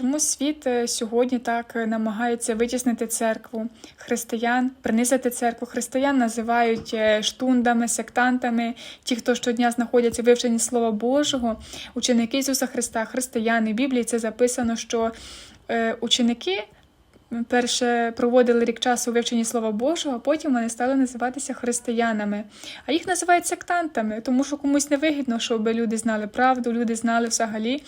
Чому світ е, сьогодні так е, намагається витіснити церкву християн, принизити церкву? Християн називають е, штундами, сектантами, ті, хто щодня знаходяться в вивченні Слова Божого, ученики Ісуса Христа, християни. В Біблії це записано, що е, Перше проводили рік часу у вивченні Слова Божого, а потім вони стали називатися християнами. А їх називають сектантами, тому що комусь не вигідно, щоб люди знали правду, люди знали взагалі,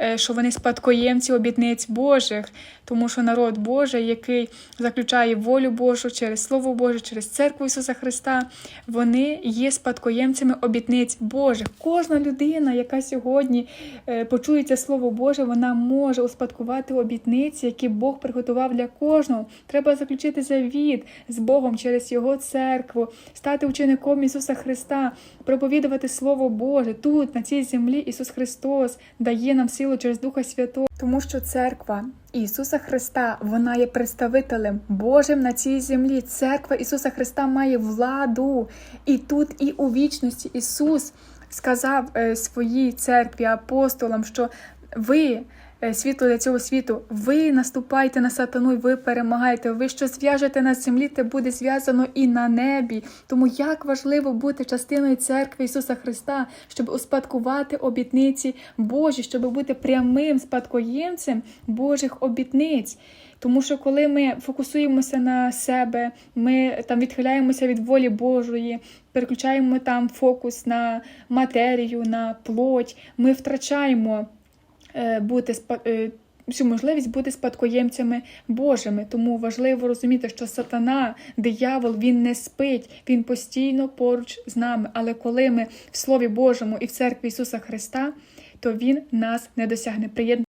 е, що вони спадкоємці обітниць Божих, тому що народ Божий, який заключає волю Божу через Слово Боже, через церкву Ісуса Христа, вони є спадкоємцями обітниць Божих. Кожна людина, яка сьогодні е, почує це Слово Боже, вона може успадкувати обітниці, які Бог приготував для кожного. Треба заключити завіт з Богом через Його церкву, стати учеником Ісуса Христа, проповідувати Слово Боже. Тут, на цій землі, Ісус Христос дає нам силу через Духа Святого. Тому що церква Ісуса Христа вона є представителем Божим на цій землі. Церква Ісуса Христа має владу. І тут, і у вічності Ісус сказав е, своїй церкві апостолам, що ви. Е, Світло для цього світу, ви наступаєте на сатану, і ви перемагаєте. Ви що зв'яжете на землі, те буде зв'язано і на небі. Тому як важливо бути частиною церкви Ісуса Христа, щоб успадкувати обітниці Божі, щоб бути прямим спадкоємцем Божих обітниць. Тому що коли ми фокусуємося на себе, ми там відхиляємося від волі Божої, переключаємо там фокус на матерію, на плоть, ми втрачаємо бути спа- е, всю можливість бути спадкоємцями Божими. Тому важливо розуміти, що сатана, диявол, він не спить, він постійно поруч з нами. Але коли ми в Слові Божому і в церкві Ісуса Христа, то він нас не досягне. Приєднуйтесь